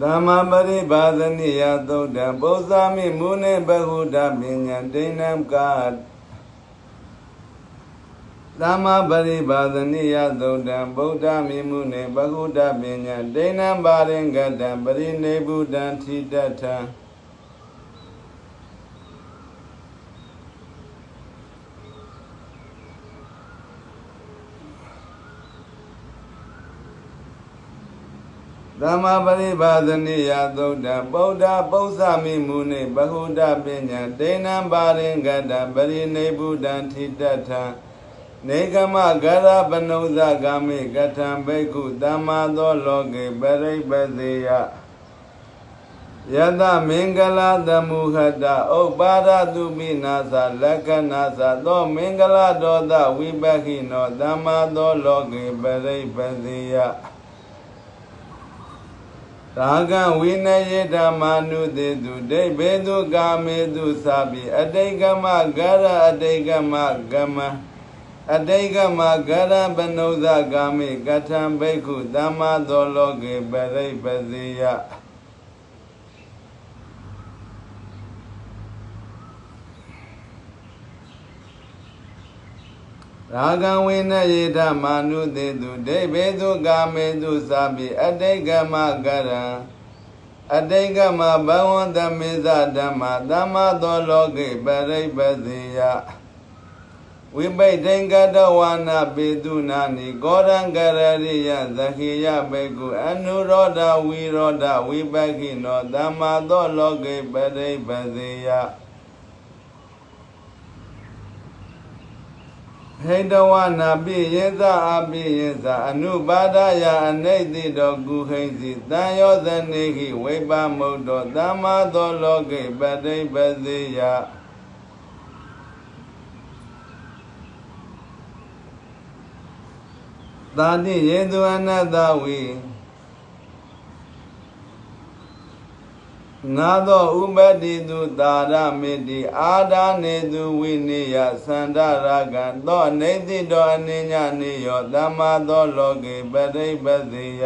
သမ္မာပရိပါဒနိယသုတ်တံပု္ပ္ပာမိမုနေဘဟုတပညာဒိဏံကာသမ္မာပရိပါဒနိယသုတ်တံဗုဒ္ဓမိမုနေဘဟုတပညာဒိဏံပါရင်ကတံပရိနေဗုဒံထိတထံ သမ္မာပရိပါဒနိယသုတ်တံဗုဒ္ဓပု္ပ္ပာမိမုနေဘဟုတပညာဒိဏံပါရင်ကတံပရိနေဗုဒံထိတထံနေကမဂရပနုဇဂမိကထံဘိက္ခုတမ္မာသောလောကေပရိပသေယယတမင်္ဂလာတမုဟတဥပ္ပါဒတုပိနာသလက္ခဏာသသောမင်္ဂလာဒောသဝိပခိနောတမ္မာသောလောကေပရိပသေယ သာကံဝိနယေဓမ္မာနုတေတုဒိဗ္ဗေတုကာမေတုသာပိအတိတ်ကမဂရအတိတ်ကမကမအတိတ်ကမဂရပနုဇကာမိကထံဘိက္ခုသမ္မာသောလောကေပရိပသေယ ရာဂံဝိနယေဓမ္မာနုတေတုဒိဗ္ဗေတုကာမေတုသာပိအတိတ်ကမဂရံအတိတ်ကမဘဝန္တမေဇဓမ္မာသမ္မာသောလောကေပရိပသေယဝိပိတ်တိင်္ကတဝါနာပေတုနာနိကောရံကရရိယသခိယဘေကုအနုရောဓဝိရောဓဝိပခိနောသမ္မာသောလောကေပရိပသေယ ဟိတဝနာပိယေသအပိယေသအနုပါဒယအနိတိတောကုဟိံစီတံယောဇနေဟိဝိပမုတ်တောသမ္မာသောလောကေပရိပသေယသာတိယေသူအနတ္တဝိ နာသောဥပတိတုတာရမေတိအာဒာနေသူဝိနိယသန္တရာကံသောနေတိတောအနိညာနေယောသမ္မာသောလောကေပရိပသေယ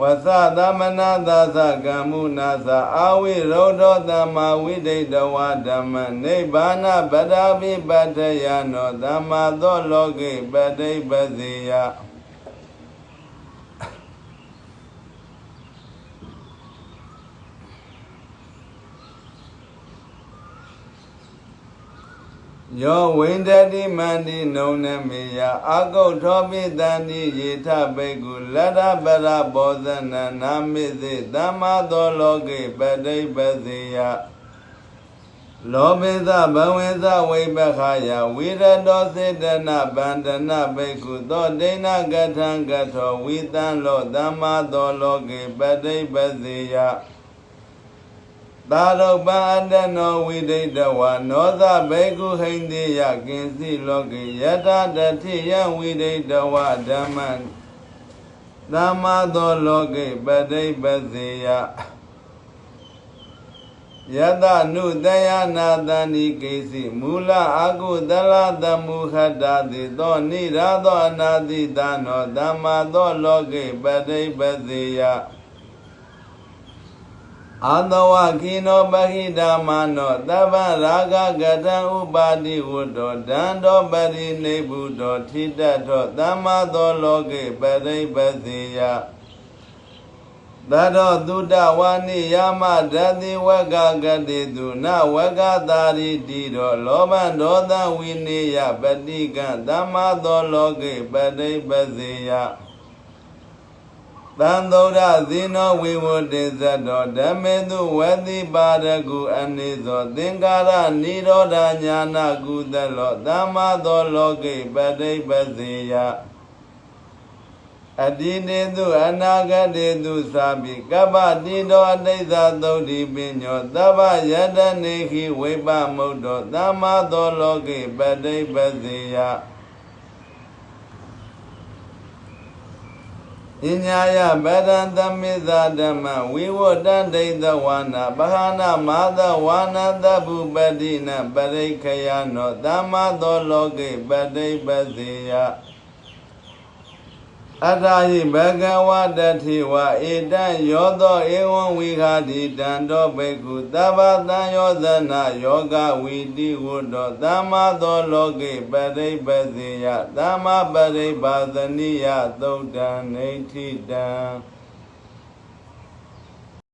ဝသသမနာသာသကမ္မုနာသအာဝိရောဓောသမ္မာဝိဒိတဝဓမ္မနိဗ္ဗာနပဒါပိပတ္ထယနောသမ္မာသောလောကေပရိပသေယ ယောဝိန္ဒတိမန္တိနုံနမေယအာကုတ်ထောပိတန္တိယေထဘိက္ခုလတ္တပရဘောဇနနာမိသေသမ္မာသောလောကေပတိပသေယလောဘေသဘဝေသဝိပခာယဝိရတောစေတနာဗန္ဒနာဘိက္ခုသောဒိဏကထံကထောဝိတံလောသမ္မာသောလောကေပတိပသေယ သာရုပံအတ္တနောဝိဒိတဝါနောသဘေကုဟိန္တိယကင်စီလောကေယတတတိယဝိဒိတဝါဓမ္မံသမ္မာသောလောကေပတိပစေယယတနုတယနာတန္တိကိစီမူလအာကုသလသမုခတတိသောနိရသောအနာတိတနောသမ္မာသောလောကေပတိပစေယ အာတဝခိနောပဟိတမနောတဗ္ဗရာဂကတံဥပါတိဝတ္တောဒန္တောပရိနိဗ္ဗုတောထိတ္တောသမ္မာသောလောကေပရိပသေယသတောသုတဝါနိယမဓတ္တိဝကကတိတုနဝကတာရိတိတောလောဘဒေါသဝိနိယပတိကံသမ္မာသောလောကေပရိပသေယ သံသုဒ္ဓဇိနောဝိဝတေဇတောဓမ္မေတုဝတိပါရကုအနိသောသင်္ကာရនិရောဓညာနာကုသလောသမ္မာသောလောကေပတိပစေယအတိတေတုအနာဂတေတုသာပိကပ္ပတိတောအတိသသုတ်တိပညောသဗ္ဗယတနေခိဝိပမုတ်တောသမ္မာသောလောကေပတိပစေယ ပညာယဗဒံသမိသဓမ္မဝိဝတံဒိဋ္ဌဝါနာပဟာနာမာသဝါနသဗ္ဗုပတိနပရိခယနောသမ္မာသောလောကေပတိပစေယ အထာဟိဘဂဝတတိဝဧတံယောသောဧဝံဝိခာတိတံတောဘေကုသဗ္ဗတံယောဇနာယောဂဝီတိဝတ္တောသမ္မာသောလောကေပရိပစေယသမ္မာပရိပါဇနိယသုတ်တံနေဋ္ဌိတံ